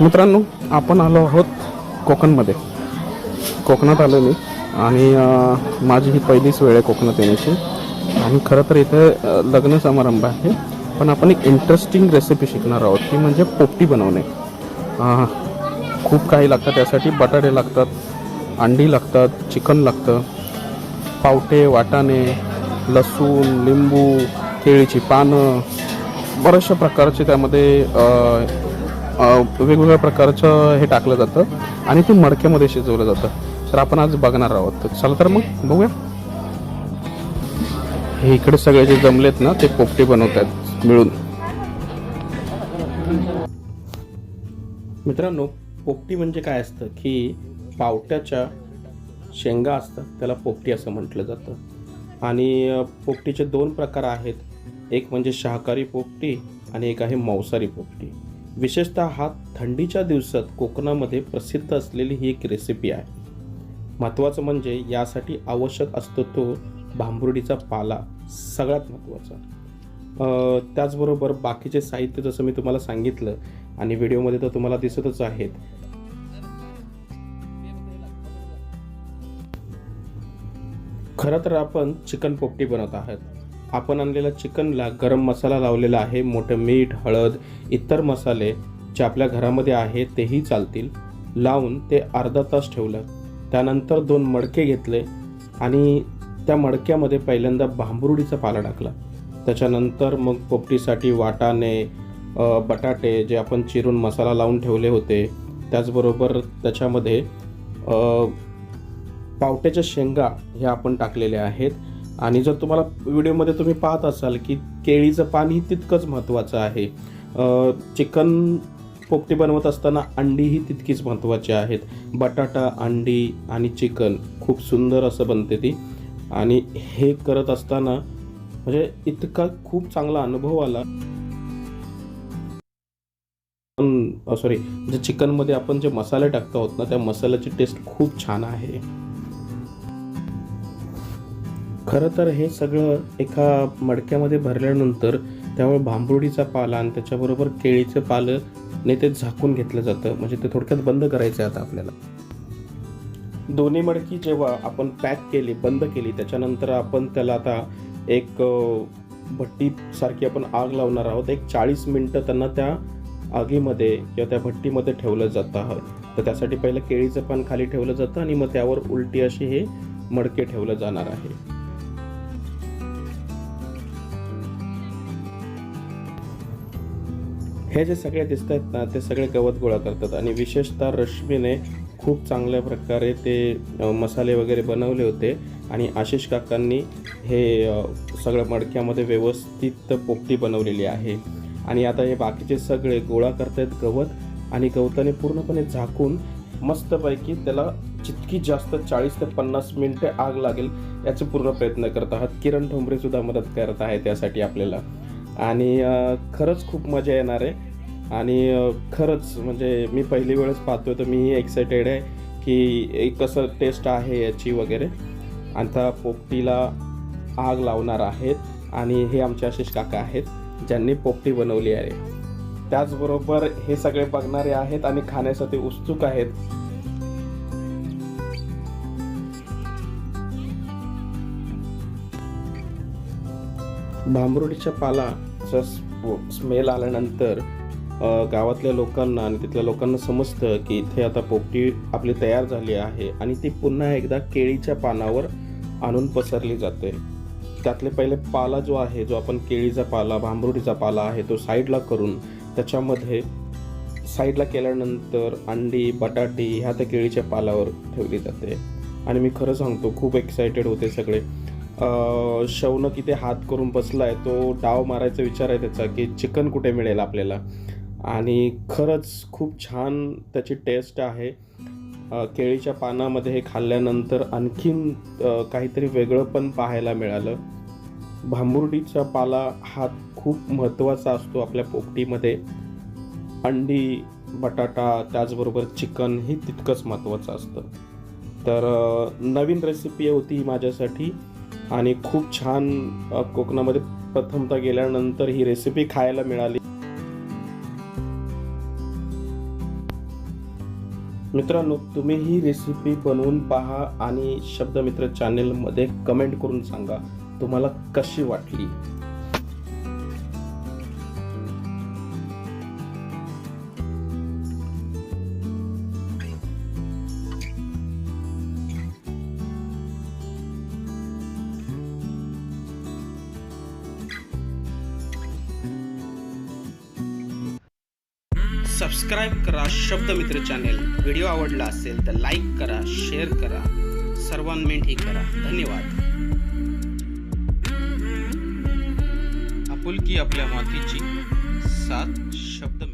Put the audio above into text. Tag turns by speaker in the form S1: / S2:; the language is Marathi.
S1: मित्रांनो आपण आलो आहोत कोकणमध्ये. कोकणात आलो मी आणि माझी ही पहिलीच वेळ आहे कोकणात येण्याची. आणि खरं तर इथे लग्न समारंभ आहे. पण आपण एक इंटरेस्टिंग रेसिपी शिकणार आहोत ती म्हणजे पोपटी बनवणे. खूप काही लागतं त्यासाठी बटाटे लागतात अंडी लागतात चिकन लागतं. पावटे वाटाणे लसूण लिंबू केळीची पानं. बऱ्याचशा प्रकारचे त्यामध्ये वेगवेगळ्या प्रकारचं हे टाकलं जातं आणि ते मडक्यामध्ये शिजवलं जातं. तर आपण आज बघणार आहोत. तर चला तर मग बघूया. हे इकडे सगळे जे जमलेत ना ते पोपटे बनवत आहेत मिळून. मित्रांनो पोपटी म्हणजे काय असतं की पावट्याच्या शेंगा असतात त्याला पोपटी असं म्हटलं जातं. आणि पोपटीचे दोन प्रकार आहेत. एक म्हणजे शाकाहारी पोपटी आणि एक आहे मांसाहारी पोपटी. विशेषतः हा थंडीच्या दिवसात कोकणामध्ये प्रसिद्ध असलेली ही एक रेसिपी आहे. महत्त्वाचं म्हणजे यासाठी आवश्यक असतो तो भांबुर्डीचा पाला सगळ्यात महत्त्वाचा. त्याचबरोबर बाकीचे साहित्य जसं मी तुम्हाला सांगितलं आणि व्हिडिओमध्ये तर तुम्हाला दिसतच आहेत. खरं तर आपण चिकन पोपटी बनवत आहात. आपण आणलेला चिकनला गरम मसाला लावलेला आहे मोठं मीठ हळद इतर मसाले जे आपल्या घरामध्ये आहे तेही चालतील. लावून ते अर्धा तास ठेवलं. त्यानंतर दोन मडके घेतले आणि त्या मडक्यामध्ये पहिल्यांदा भांबुर्डीचा पाला टाकला. त्याच्यानंतर मग पोपटीसाठी वाटाणे बटाटे जे आपण चिरून मसाला लावून ठेवले होते त्याचबरोबर त्याच्यामध्ये पावट्याच्या शेंगा ह्या आपण टाकलेल्या आहेत. आणि जर तुम्हाला व्हिडिओमध्ये तुम्ही पाहत असाल की केळीचं पाणी तितकंच महत्त्वाचं आहे. चिकन पोपटी बनवत असताना अंडीही तितकीच महत्त्वाची आहेत. बटाटा अंडी आणि चिकन खूप सुंदर असं बनते ती. आणि हे करत असताना म्हणजे इतका खूप चांगला अनुभव आला. सॉरी जे चिकनमध्ये आपण जे मसाले टाकतो आहोत ना त्या मसाल्याची टेस्ट खूप छान आहे. खरं तर हे सगळं एका मडक्यामध्ये भरल्यानंतर त्यावर भांबुर्डीचा पाला आणि त्याच्याबरोबर केळीचं पालं ने ते झाकून घेतलं जातं. म्हणजे ते थोडक्यात बंद करायचं आहे आता आपल्याला. दोन्ही मडकी जेव्हा आपण पॅक केली बंद केली त्याच्यानंतर आपण त्याला आता एक भट्टीसारखी आपण आग लावणार आहोत. एक चाळीस मिनटं त्यांना त्या आगीमध्ये किंवा त्या भट्टीमध्ये ठेवलं जातं. तर त्यासाठी पहिलं केळीचं पान खाली ठेवलं जातं आणि मग त्यावर उलटी अशी हे मडके ठेवलं जाणार आहे. हे जे सगळे दिसत आहेत ना ते सगळे गवत गोळा करतात. आणि विशेषतः रश्मीने खूप चांगल्या प्रकारे ते मसाले वगैरे बनवले होते. आणि आशिष काकांनी हे सगळं मडक्यामध्ये व्यवस्थित पोपटी बनवलेली आहे. आणि आता हे बाकीचे सगळे गोळा करतायत गवत. आणि गवताने पूर्णपणे झाकून मस्तपैकी त्याला जितकी जास्त चाळीस ते पन्नास मिनटे आग लागेल याचे पूर्ण प्रयत्न करत आहात. किरण ठोंबरे सुद्धा मदत करत आहे त्यासाठी आपल्याला. आणि खरंच खूप मजा येणार आहे. आणि खरंच म्हणजे मी पहिली वेळेस पाहतोय तर मीही एक्सायटेड आहे की कसं टेस्ट आहे याची वगैरे. आता पोपटीला आग लावणार आहेत आणि हे आमचे आशिष काका आहेत ज्यांनी पोपटी बनवली आहे. त्याचबरोबर हे सगळे बघणारे आहेत आणि खाण्यासाठी उत्सुक आहेत. भांबरुडीच्या चा स्मेल आल्यानंतर गावातल्या लोकांना आणि तिथल्या लोकांना समजतं की इथे आता पोपटी आपली तयार झाली आहे आणि ती पुन्हा एकदा केळीच्या पानावर आणून पसरली जाते. त्यातले पहिले पाला जो आहे जो आपण केळीचा पाला भांबरुटीचा पाला आहे तो साईडला करून त्याच्यामध्ये साईडला केल्यानंतर अंडी बटाटी ह्या त्या केळीच्या पालावर ठेवली जाते. आणि मी खरं सांगतो खूप एक्सायटेड होते सगळे. शवनं शौनक हात करून बसलाय तो डाव मारायचा विचार आहे त्याचा की चिकन कुठे मिळेल आपल्याला? आणि खरंच खूप छान त्याची टेस्ट आहे. केळीच्या पानामध्ये हे खाल्ल्यानंतर आणखीन काहीतरी वेगळं पण पाहायला मिळालं. भांबुर्डीचा पाला हा खूप महत्त्वाचा असतो आपल्या पोपटीमध्ये. अंडी बटाटा त्याचबरोबर चिकन ही तितकंच महत्त्वाचं असतं. तर नवीन रेसिपी होती ही माझ्यासाठी. आणि खूप छान कोकणामध्ये प्रथमतः गेल्यानंतर ही रेसिपी खायला मिळाली. मित्रांनो तुम्ही ही रेसिपी बनवून पहा आणि शब्दमित्र चॅनेलमध्ये कमेंट करून सांगा तुम्हाला कशी वाटली? सबस्क्राईब करा शब्दमित्र चॅनेल व्हिडिओ आवडला असेल तर लाईक करा शेअर करा. सर्वांमेंटही करा. धन्यवाद.
S2: आपुलकी आपल्या मातीची सात शब्द